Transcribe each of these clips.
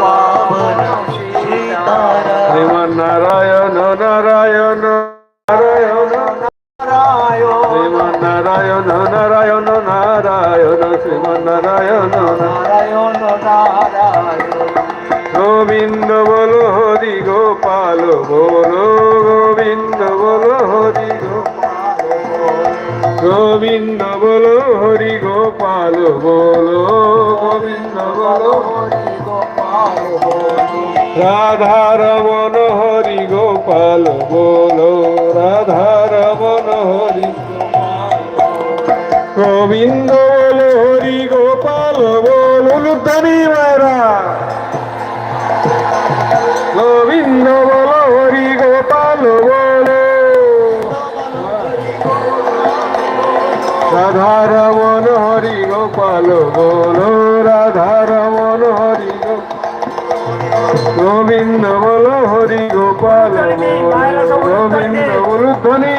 পাবন শ্রীমন্নারায়ণ নারায়ণ নারায়ণ নারায়ণ শ্রীমন্নারায়ণ নারায়ণ নারায়ণ শ্রীমন্নারায়ণ নারায়ণ নারায়ণ গোবিন্দ বল হরি গোপাল, বল গোবিন্দ বল হরি গোবিন্দ বল হরি গোপাল, বল গোবিন্দ বল রাধা রমন হরি গোপাল বল রাধা রমন হরি গোবিন্দ বল, হরি গোপাল বল উলুধ্বনি মারা গোবিন্দ বল, হরি গোপাল বল। রাধা রমন হরি গোপাল বল রাধা রমন গোবিন্দ বল হরি গোপাল। বল গোবিন্দ বল ধ্বনি।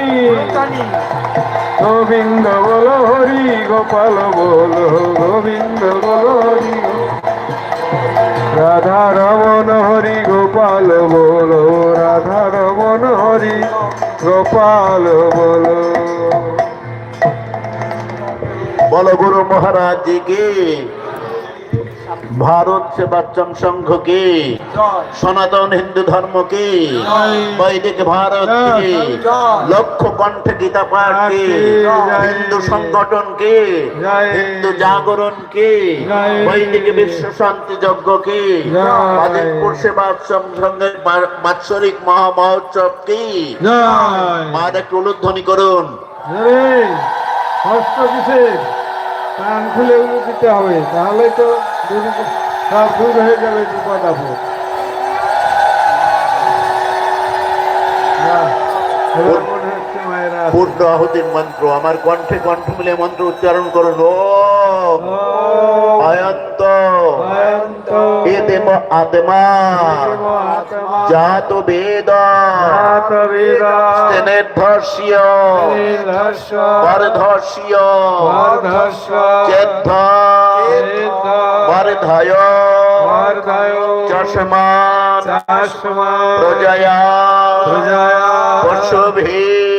গোবিন্দ বল হরি গোপাল বল। গোবিন্দ বল হরি রাধা রমন হরি গোপাল বল। রাধা রমন হরি গোপাল বল। বলো গুরু মহারাজ জি কি। ভারত সেবাশ্রম সংঘ সংঘকে সনাতন হিন্দু ধর্ম ধর্মকে বৈদিক ভারত ভারতকে লক্ষ কণ্ঠে গীতা পাঠ পাঠকে হিন্দু সংগঠন সংগঠনকে হিন্দু জাগরণ জাগরণকে বৈদিক বিশ্ব শান্তি যজ্ঞ যজ্ঞকে মাদিনপুর সেবাশ্রম সংঘের বাৎসরিক মহামহোৎসবকে মার একটু উলুধ্বনি করুন। হস্ত কিসের কান খুলে দিতে হবে। তাহলে তো সব দূর হয়ে যাবে বিপদ আপদ পূর্ণ মন্ত্র। আমার কণ্ঠে কণ্ঠ মিলে মন্ত্র উচ্চারণ করুন অয়ন্ত এদেম আত্মা। জাত বেদ। স্নেধর্ষ্য বরধর্ষ্য। প্রজয়া। পশুভী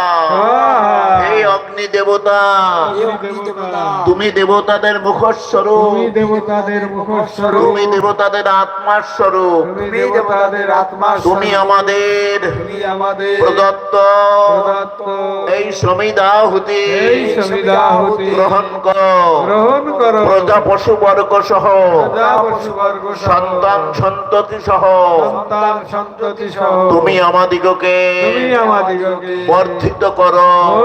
আপনি দেবতা। তুমি দেবতাদের মুখর স্বরূপ। তুমি দেবতাদের আত্মার স্বরূপ। তুমি আমাদের প্রদত্ত। এই গ্রহণ গ্রহণ কর। প্রজা পশু বর্গ সহ। সন্তান সন্ততি সহ। সন্ততি তুমি আমাদিগকে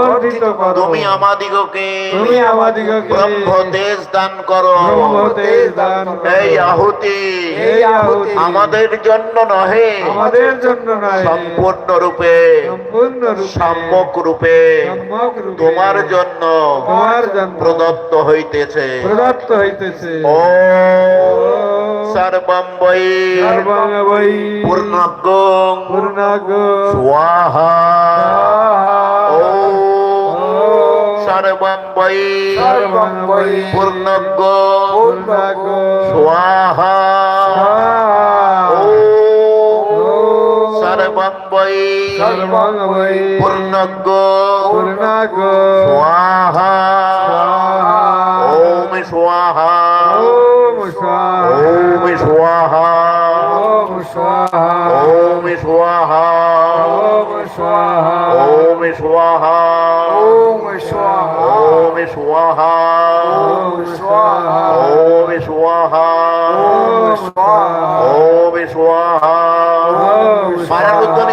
বর্ধিত করো। তুমি আমাদিগকে তুমি আমাদিগকে ব্রহ্ম তেজ দান করো। ব্রহ্মতেজ দান করো। এই আহুতি এই আহুতি আমাদের জন্য নহে। আমাদের জন্য নয় সম্পূর্ণ রূপে সম্পূর্ণ রূপে সম্যক রূপে সম্যক রূপে তোমার জন্য তোমার জন্য প্রদত্ত হইতেছে। প্রদত্ত হইতেছে। ও সর্বম বৈ সর্বং বৈ পূর্ণজ্ঞং পূর্ণাগ স্বাহা সর্বং বৈ সর্বং বৈ পূর্ণজ্ঞ পূর্ণাগ স্বাহা ও সর্বং বৈ সর্বং বৈ পূর্ণজ্ঞ পূর্ণাগ স্বাহা ওম স্বাহা ওম স্বাহা ওম স্বাহা ওম স্বাহা ওম স্বাহা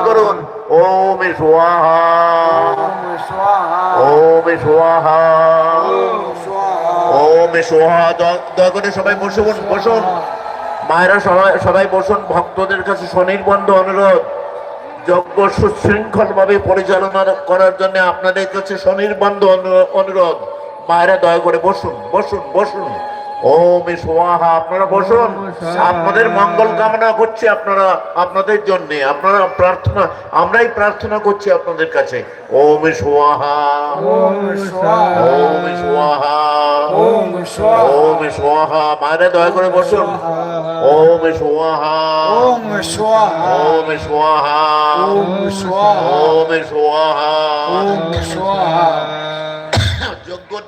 করুন। ওম মায়েরা সবাই বসুন। ভক্তদের কাছে অনুরোধ। যজ্ঞ পরিচালনা করার জন্য আপনাদের কাছে স্বনির্বন্ধ অনুরোধ। মায়েরা দয়া করে বসুন বসুন বসুন ওম সোয়াহা আপনারা বসুন আপনাদের মঙ্গল কামনা করছি আপনারা আপনাদের জন্য আপনারা প্রার্থনা আমরাই প্রার্থনা করছি আপনাদের কাছে ওম সোয়াহা ওম সোয়াহা ওম সোয়াহা মায়েরা দয়া করে বসুন ওম সোয়াহা ওম স্বাহা ওম সোয়াহা ওম সোয়াহা ওম যজ্ঞর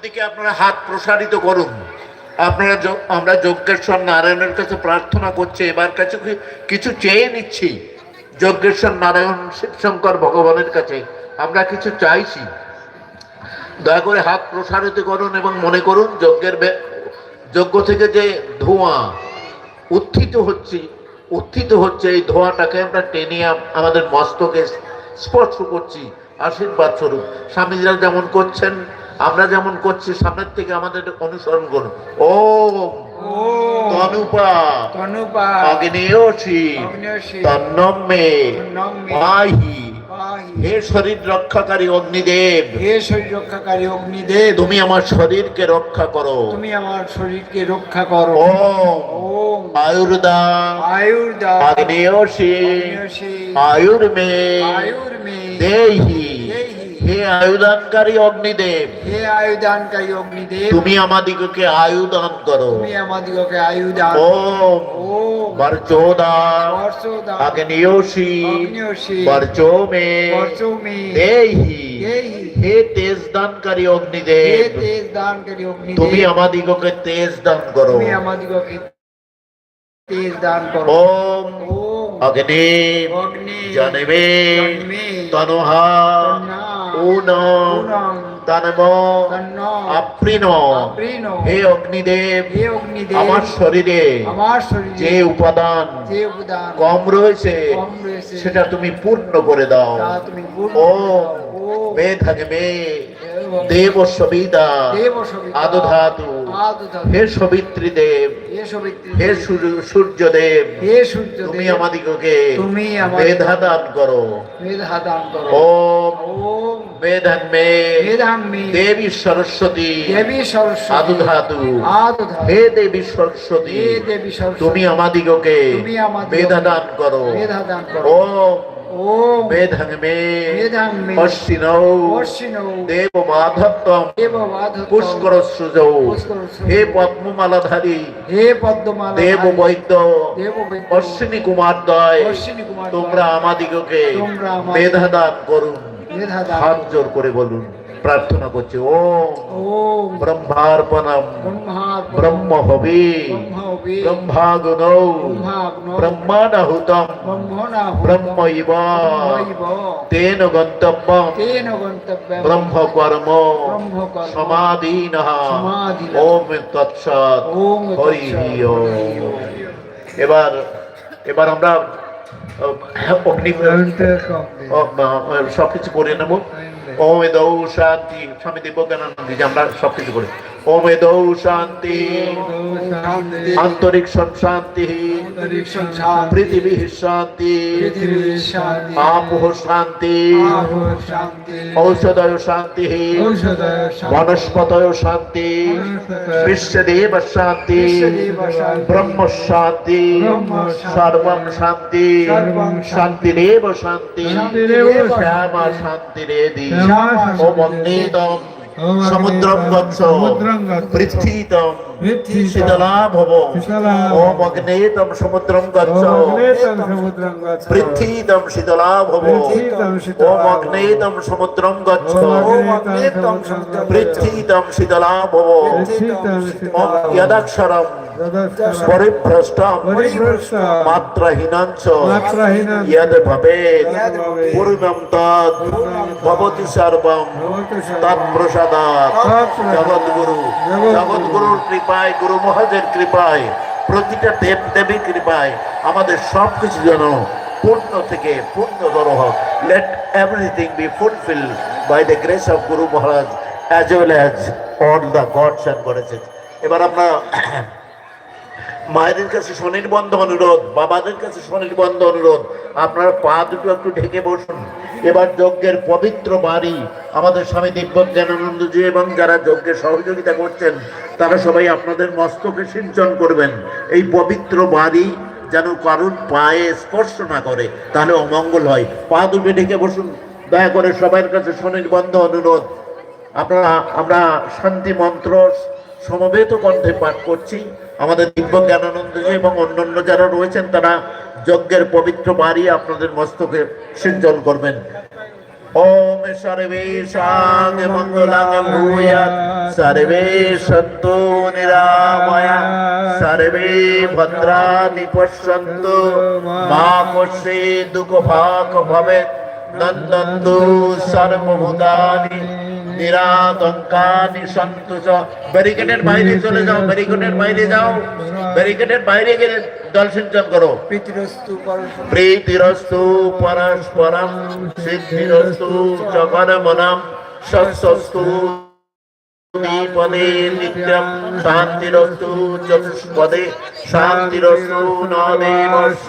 দিকে আপনারা হাত প্রসারিত করুন। আপনারা আমরা যজ্ঞেশ্বর নারায়ণের কাছে প্রার্থনা করছি, এবার কাছে কিছু চেয়ে নিচ্ছি। যজ্ঞেশ্বর নারায়ণ শিবশঙ্কর ভগবানের কাছে। আমরা কিছু চাইছি। দয়া করে হাত প্রসারিত করুন এবং মনে করুন যজ্ঞের যজ্ঞ থেকে যে ধোঁয়া উত্থিত হচ্ছে উত্থিত হচ্ছে, এই ধোঁয়াটাকে আমরা টেনে আমাদের মস্তকে স্পর্শ করছি। আশীর্বাদ স্বরূপ। স্বামীরা যেমন করছেন আমরা যেমন করছি সামনের থেকে আমাদের অনুসরণ করুন। ও ওম। তনুপা তনুপা অগ্নেয়সী। অগ্নেয়সী। তন্নমে তন্নমে মাহি হে শরীর রক্ষাকারী অগ্নিদেব। হে শরীর রক্ষাকারী অগ্নিদেব। তুমি আমার শরীরকে রক্ষা করো। তুমি আমার শরীরকে রক্ষা করো। ওম। আয়ুর্দা। আয়ুর্দা। অগ্নেয়সী। আয়ুর্মে। আয়ুর্মে। দেহি। হে আয়ুদানকারী অগ্নিদেব হে আয়ুদানকারী অগ্নিদেব তুমি আমাদিগকে আয়ুদান করো। তুমি আমাদিগকে আয়ুদান ওম বরচোদা বর্ষদা আগ্নেয়সী অগ্নেয়সী বরচোমে দেহি। হে তেজ দানকারী হে অগ্নিদেব তেজ দানকারী অগ্নিদেব তুমি আমাদিগকে তেজ দান করো। তুমি আমাদিগকে তেজ দান করো। ওম অগ্নি অগ্নি জন্মে তনহা। তনম তন্ন আপ্রিন হে অগ্নিদেব আমার শরীরে যে উপাদান কম রয়েছে সেটা তুমি পূর্ণ করে দাও ও করে দাও। দেব সবিতা আদধাতু হে সবিত্রী দেব হে সূর্য- সূর্যদেব হে সূর্য তুমি আমাদিগকে তুমি মেধা দান করো। মেধা দান করো। ওম ওম মেধান্মে মেধাম্মি দেবী সরস্বতী দেবী সরস্বতী আদধাতু। আদধাতু। হে দেবী সরস্বতী হে দেবী সরস্বতী তুমি আমাদিগকে তুমি আমাদিগকে মেধা দান করো। মেধা দান করো। ওম অশ্বিনৌ দেব মাধত্তম পুষ্কর সুজৌ হে পদ্মমালাধারী হে পদ্মমালা দেব বৈদ্য অশ্বিনী কুমার দয় তোমরা আমাদিগকে মেধা দান করুন। হাত জোর করে বলুন। প্রার্থনা করছি ওম ব্রহ্মার্পণম ব্রহ্ম হবি ব্রহ্মাগ্নৌ। ব্রহ্মানাহুতম ব্রহ্মৈব ব্রহ্মৈব তেন গন্তব্যম গন্তব্যম। ব্রহ্মকর্ম ব্রহ্মকর্ম। সমাধীন। ওম তৎসৎ। হরি এবার এবার আমরা অগ্নি সবকিছু করে নেব। ওম এদৌ শান্তি স্বামী দিব্যজ্ঞানন্দী আমরা সবকিছু করি। ওম এদৌ শান্তি শান্তি আন্তরিক শান্তি অন্তরিক্ষ শান্তি পৃথিবী শান্তি পৃথিবীর শান্তি আপহ শান্তি আহো শান্তি ঔষধয় শান্তি ঔষধয় শান্তি বনস্পতয় শান্তি বিশ্বদেব শান্তি বিশ্বদেব সমুদ্রম গচ্ছ সমুদ্রং গচ্ছ। পৃথ্বীতম পৃথ্বীতম। শীতলা ভব শীতলা ভব। ও মগ্নেতম সমুদ্রম গচ্ছ অগ্নেতম সমুদ্রং গচ্ছ পৃথ্বীতম শীতলা ভব পৃথ্বীতম ও শীতলা ভব। মগ্নেতম সমুদ্রম গচ্ছ ওম অগ্নেতম সমুদ্রং পৃথ্বীতম শীতলা ভব পৃথ্বীতম ওম শীতলা ভব। যদাক্ষরম পরিভ্রষ্টম মাত্রাহীনাঞ্চ ইয়দ ভবেৎ পূর্ণম তৎ ভবতি সর্বম তৎপ্রসাদাৎ। জগৎগুরু জগৎগুরু। জগৎগুরুর কৃপায়, গুরু মহাজের কৃপায়, প্রতিটা দেব দেবী কৃপায় আমাদের সব কিছু যেন পূর্ণ থেকে পূর্ণতর হোক। Let everything be fulfill by the grace of guru Maharaj as well as all the gods and goddesses এবার আমরা মায়েদের কাছে স্বনির্বন্ধ অনুরোধ, বাবাদের কাছে স্বনির্বন্ধ অনুরোধ। আপনারা পা দুটো একটু ঢেকে বসুন। এবার যজ্ঞের পবিত্র বাড়ি আমাদের স্বামী দিব্য জ্ঞানানন্দজি এবং যারা যজ্ঞে সহযোগিতা করছেন, তারা সবাই আপনাদের মস্তকে সিঞ্চন করবেন। এই পবিত্র বাড়ি যেন কারুর পায়ে স্পর্শ না করে, তাহলে অমঙ্গল হয়। পা দুটো ঢেকে বসুন। দয়া করে সবার কাছে স্বনির্বন্ধ অনুরোধ। আপনারা, আমরা শান্তি মন্ত্র সমবেত কণ্ঠে পাঠ করছি। আমাদের দিব্য জ্ঞানানন্দজি এবং অন্যান্য যারা রয়েছেন, তারা যজ্ঞের পবিত্র বাড়ি আপনাদের মস্তকে সিঞ্চন করবেন। ওম সর্বেশাং মঙ্গলাং ভূয়াৎ সর্বে সন্তু নিরাময়া, সর্বে ভদ্রাণি পশ্যন্তু। মা কস্যে দুঃখ ভাগ ভবেৎ নন্দন্তু সর্বভূতানি। নিরাতঙ্কানি সন্তোষ। ব্যারিকেডের বাইরে চলে যাও ব্যারিকেডের বাইরে যাও। ব্যারিকেডের বাইরে গেলে জল সিঞ্চন করো। প্রীতিরস্তু পরস্পরম সিদ্ধিরস্তু চকর মনম সস্তু পদে নিত্যম শান্তিরস্তু চতুষ্পদে শান্তিরস্তু নদেবর্ষ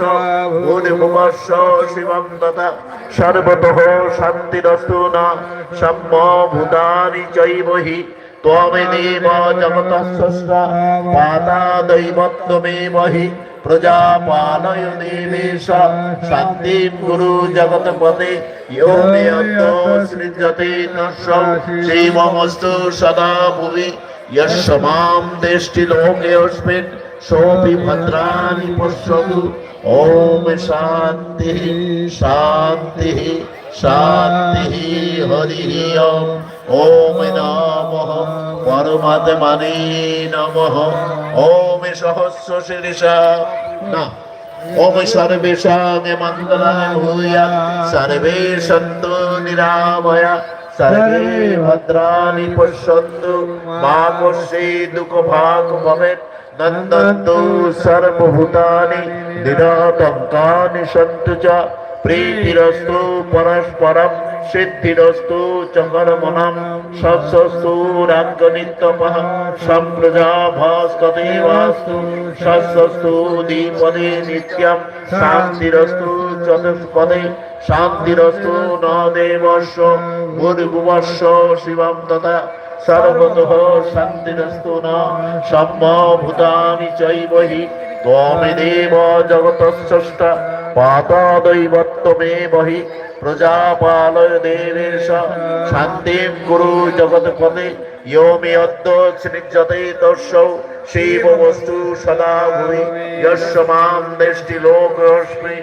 ভূদেবর্ষ শিবম তথা সর্বতঃ শান্তিরস্তু ন সম্ম ভূতানি চৈব হি ত্বমেদেব জগতঃ স্রষ্টা পাতা দৈবত্বমেব হি। प्रजापालय देवेश शान्तिं कुरु जगत्पते यो मे अद्यो सृजते नश्य श्रीममस्तु सदा भुवि यस्य मां देष्टि लोकेऽस्मिन् सोऽपि भद्राणि पश्यतु ॐ शान्तिः शान्तिः शान्तिः हरिः ॐ ॐ नमः परमात्मने नमः ॐ सहस्रशीर्षा न ॐ सर्वेषां मङ्गलाय भूयात् सर्वे सन्तु निरामया सर्वे भद्राणि पश्यन्तु मा कस्यै दुःखभाग् भवेत् नन्दन्तु सर्वभूतानि निरातङ्कानि सन्तु च প্রীতিরস্তু পরস্পরম, সিদ্ধিরস্তু চন্দ্রমনম সৎসস্তু রাজ্ঞনিত্যপহ সম্প্রজা ভাস্কতে বাস্তু সৎসস্তু দ্বিপদে নিত্যম, শান্তিরস্তু চতুষ্পদে, শান্তিরস্তু ন দেবস্য ভূর্ভুবস্য শিবম তথা সর্বতঃ শান্তিরস্তু ন সম্ভূতানি চৈব হি, ত্বমেদেব জগতস্রষ্টা পাতাদৈবত্তমে বহি প্রজাপালয় দেবেশ শান্তিম গুরু জগৎপতে ইয়মে অদ্য সৃজতে তস্য শিব বস্তু সদা যস্য মাম লোকরশ্মি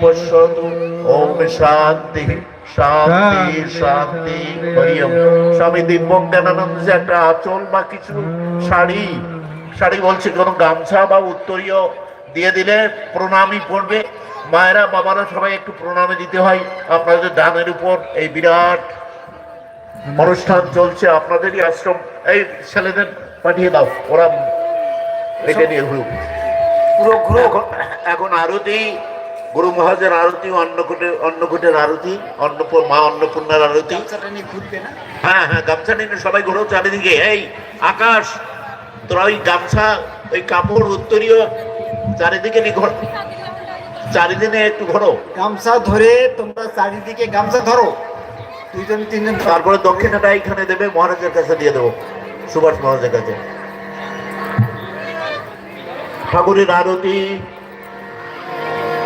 পশ্যতু ওম শান্তি শান্তি শান্তি হরিয়ম স্বামী দিব্যজ্ঞানানন্দ যে একটা আচল বা কিছু শাড়ি শাড়ি বলছে, কোনো গামছা বা উত্তরীয় দিয়ে দিলে প্রণামই পড়বে। মায়েরা বাবারা সবাই একটু প্রণামে দিতে হয়। আপনাদের ডানের উপর এই বিরাট অনুষ্ঠান চলছে। আপনাদেরই আশ্রম এই ছেলেদের পাঠিয়ে দাও। ওরা রেখে নিয়ে ঘুরুক। পুরো ঘুরো। এখন আরতি গুরু মহাজের আরতি অন্নকূটের অন্নকূটের আরতি অন্নপূর মা অন্নপূর্ণার আরতি। হ্যাঁ হ্যাঁ গামছা নিয়ে সবাই ঘোরো। চারিদিকে এই আকাশ তোরা ওই গামছা ওই কাপড় উত্তরীয় চারিদিকে চারিদিনে একটু ঘোরো। গামছা ধরে তোমরা চারিদিকে গামছা ধরো। দুইজন তিনজন তারপরে দক্ষিণাটা এইখানে দেবে মহারাজের কাছে দিয়ে দেবো। সুভাষ মহারাজের কাছে। ঠাকুরের আরতি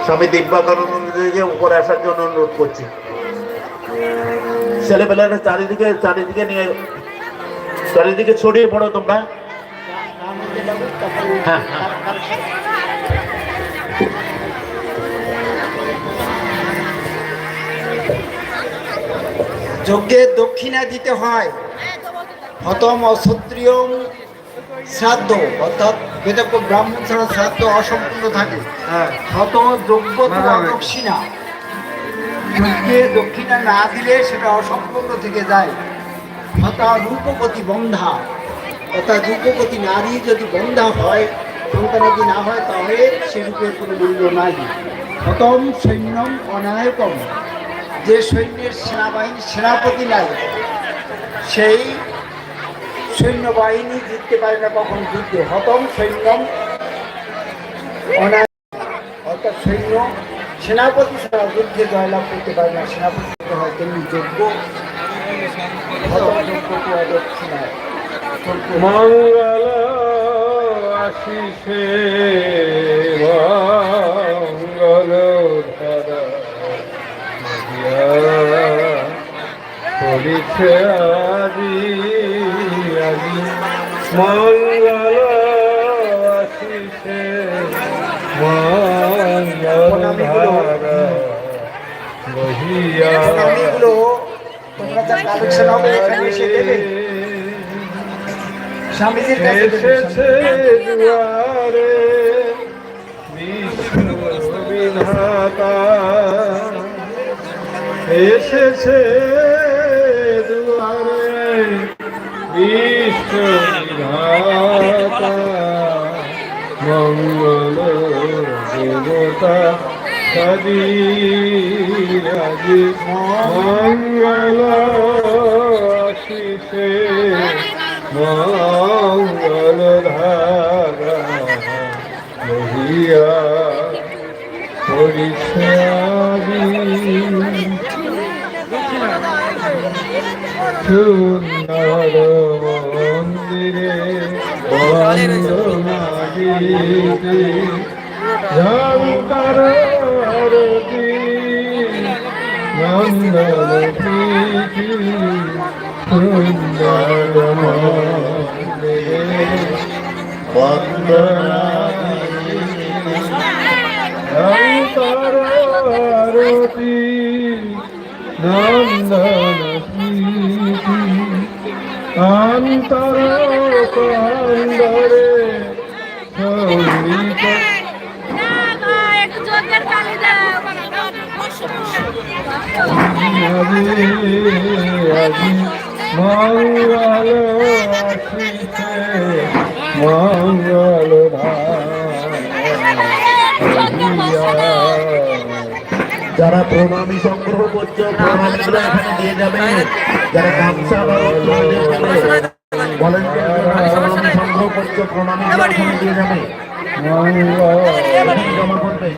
স্বামী দিব্যাকানন্দকে উপরে আসার জন্য অনুরোধ করছি। ছেলেবেলারা চারিদিকে চারিদিকে নিয়ে চারিদিকে ছড়িয়ে পড়ো তোমরা। হ্যাঁ। যজ্ঞে দক্ষিণা দিতে হয়। হতম অক্ষত্রিয় শ্রাদ্ধ অর্থাৎ বেদজ্ঞ ব্রাহ্মণ ছাড়া শ্রাদ্ধ অসম্পূর্ণ থাকে। হ্যাঁ। হত যোগ্য তো বরাবর। দক্ষিণা। যজ্ঞে দক্ষিণা না দিলে সেটা অসম্পূর্ণ থেকে যায়। হতা রূপপতি বন্ধা অর্থাৎ রূপপতি নারী যদি বন্ধা হয় সন্তানাদি না হয় তাহলে সে রূপের কোনো মূল্য নাই। হতম সৈন্যম অনায়কম। যে সৈন্যের সেনাবাহিনী, সেনাপতি নাই, সেই সৈন্যবাহিনী জিততে পারে না কখন? যুদ্ধে হতম অনায়। অর্থাৎ সৈন্য সেনাপতি ছাড়া যুদ্ধে জয়লাভ করতে পারে না। সেনাপতি হয় তেমনি যোগ্য মঙ্গল আশিসে মঙ্গল ধারা করিছে আজি আজি মঙ্গল আশিসে মঙ্গল ধারা বহিয়া প্রণামীগুলো তোমরা যা কালেকশন হবে এখানে এসে দেবে। স্বামীজির কাছে দেবে, এসেছে দুয়ারে বিশ্ববিধাতা এসেছে দুয়ারে বিশ্ববিধাতা মঙ্গল দেবতা সদি রাজি মঙ্গল আশিসে মঙ্গল ধারা মহিয়া পরিছে সুন্দর মন্দিরে বন্দনা গীতে ঝঙ্কার আরতি নন্দন প্রীতি সুন্দর মন্দিরে বন্দনা ঝঙ্কার আরতি নন্দন অন্তর কন্দরে মঙ্গল আসিছে মঙ্গল যারা প্রণামী সংগ্রহ করছে প্রণামীগুলো এখানে দিয়ে যাবে যারা গামছা বা প্রণামী সংগ্রহ করছে প্রণামীগুলো এখানে দিয়ে যাবে জমা করবে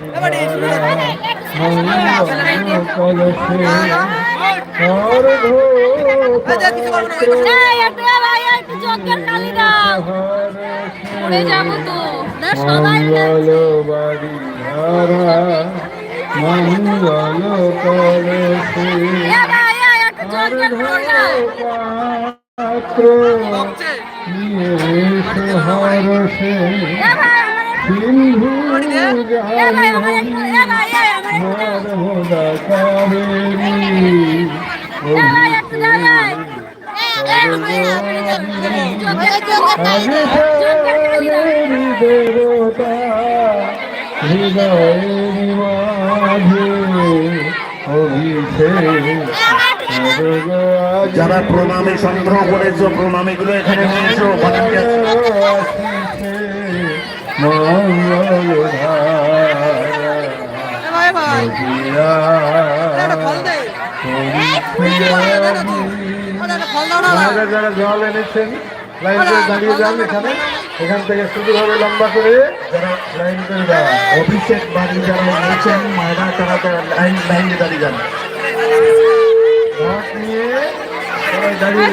সবাই মঙ্গল পাত্র হরসে সিন্ধু নর্মদা কাবেরী দেবতা মাঝে অভিষেক যারা প্রণামী সংগ্রহ করেছ প্রণামীগুলো এখানে নিয়ে এসো যারা জল এনেছেন লাইন দাঁড়িয়ে যান এখানে এখান থেকে শুরু হবে লম্বা করে যারা লাইন করে দেওয়া অভিষেক বাড়ি যারা নিয়েছেন মায়েরা, তারা তারা লাইন লাইনে দাঁড়িয়ে যান। দাঁড়িয়ে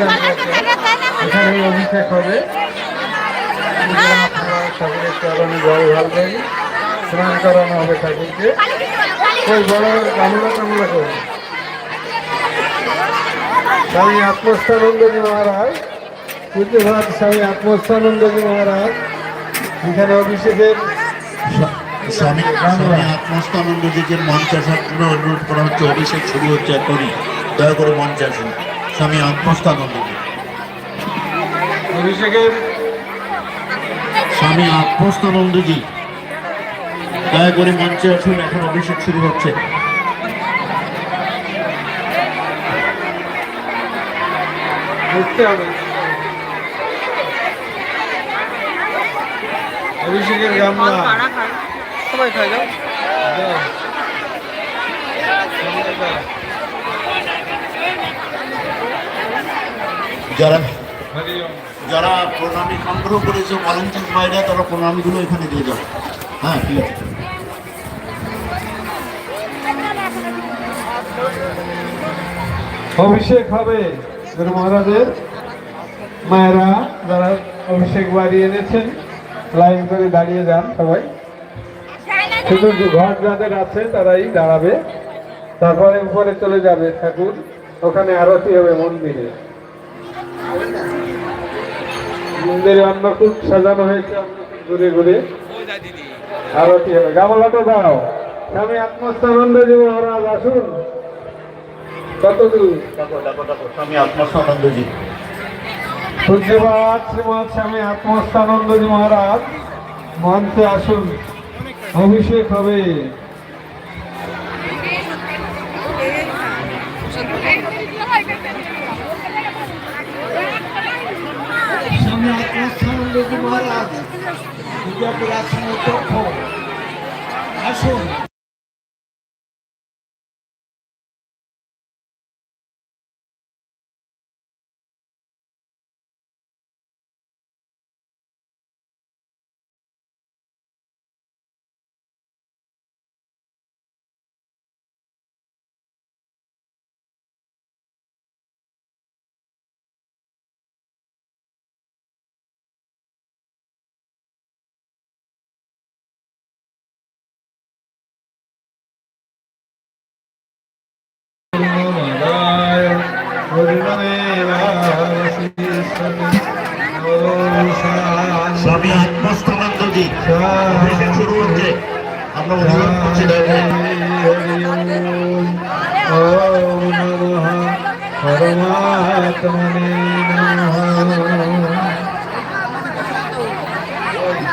এখানে অভিষেক হবে। স্নান করানো হবে বড় আত্মস্থানন্দজি মহারাজ পূজ্যভাত স্বামী আত্মস্থানন্দজি মহারাজ। এখানে অভিষেকের স্বামী স্বামী আত্মস্থানন্দজিকে মঞ্চে আসার জন্য অনুরোধ করা হচ্ছে অভিষেক শুরু হচ্ছে এখনই। দয়া করে মঞ্চে আসুন স্বামী আত্মস্থানন্দজি অভিষেকের স্বামী আত্মস্থানন্দজি দয়া করে মঞ্চে আসুন এখন অভিষেক শুরু হচ্ছে। দেখতে হবে। অভিষেকের গামলা সবাই যাও। যারা যারা প্রণামী সংগ্রহ করেছে ভলেন্টিয়ার বাইরে তারা প্রণামীগুলো এখানে দিয়ে যাবে হ্যাঁ ঠিক আছে। অভিষেক হবে। মহারাজের মায়েরা যারা অভিষেক বাড়ি এনেছেন। লাইন করে দাঁড়িয়ে যান সবাই। শুধু ঘর যাদের আছে, তারাই দাঁড়াবে। তারপরে উপরে চলে যাবে ঠাকুর। ওখানে আরতি হবে মন্দিরে। মন্দিরে অন্নকূট সাজানো হয়েছে ঘুরে ঘুরে। আরতি হবে। গামলাটা দাও। স্বামী আত্মস্থানন্দ জীব মহারাজ আসুন। কত দূর? স্বামী আত্মস্বানন্দজি পূজ্যপাত শ্রীমৎ স্বামী আত্মস্থানন্দজি মহারাজ। মঞ্চে আসুন। অভিষেক হবে। স্বামী আত্মস্থানন্দজি মহারাজ দুর্গাপুর আশ্রমের আসুন।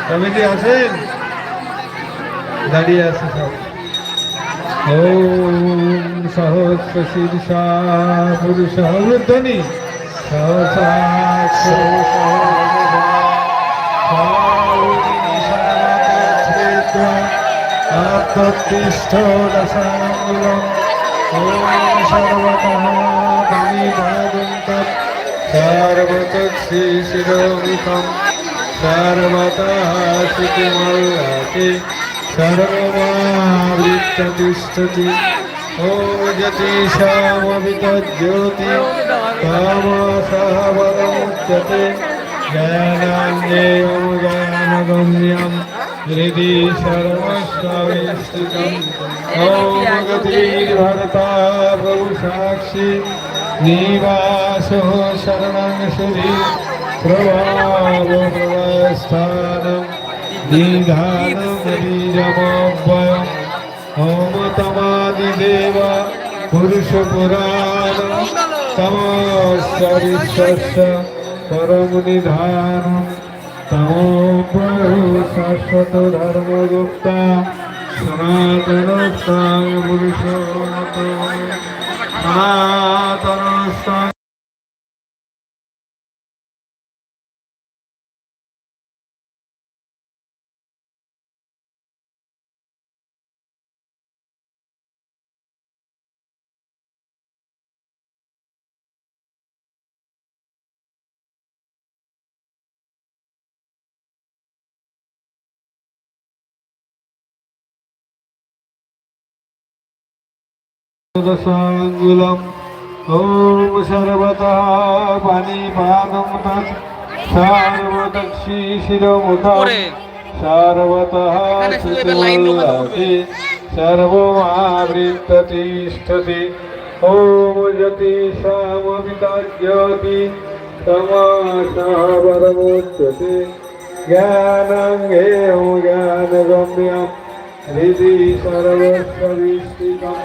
কমিটি আছেন দাঁড়িয়ে আছে সব ওম সহস্র শীর্ষা পুরুষ বৃদ্ধনি সহস্রাক্ষ আত্মতিষ্ঠ দশাঙ্গুলম सर्वतक्षिशिरोमितं सर्वतः सुखिमल्लति सर्वमावृत्ततिष्ठति ॐ यतीशामवितज्योति कामासः वरमुच्यते ज्ञानान्येयं ज्ञानगम्यम् हृदि सर्वस्वविष्टितम् ॐ गतिर्भरता प्रभुसाक्षी निवासो शरणं श्री प्रभावो प्रवस्थानम् निधानमरीरमव्ययम् ॐ तमादिदेव पुरुषपुराण तमस्य विश्वस्य परमुनिधानम् শাশ্বত ধর্মযুক্ত সনাতন পুরুষ সনাতন रसाङ्गुलम् ॐ सर्वतः पाणिपादं तत् सार्वदक्षिशिरमुखं सर्वतः सुतुलाभि सर्वमावृत्ततिष्ठति ॐ यति सामविताज्यति तमाशः परमुच्यते ज्ञानङ्गेव ज्ञानगम्यं हृदि सर्वस्वविष्टितम्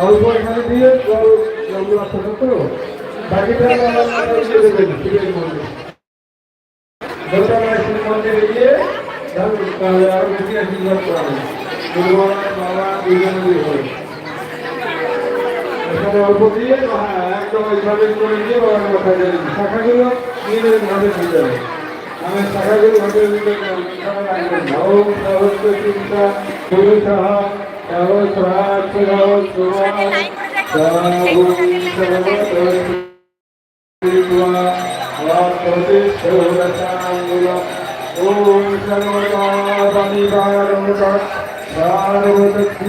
অল্প এখানে দিয়ে জল রাখতে তো? বাকিটা মন্দির গিয়ে যাবেন, বেশি আশীর্বাদ পাবেন দুর্গা বাবা দুজনেরই হবে। এখানে অল্প দিয়ে হ্যাঁ একদম এইভাবে করে দিয়ে বাবার মাথায় দেবেন শাখাগুলো তিনের ভাবে আমি চিন্তা ॐ सर्वदानिवारणमुखं सार्वतत्त्वीमुखं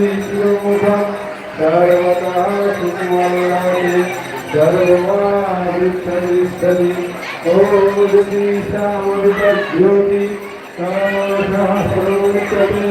सर्वतः सुकुमारराजे सर्वादिष्टदिष्टदि ॐ ज्योति सहस्रोत्तमे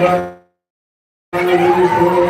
Thank you.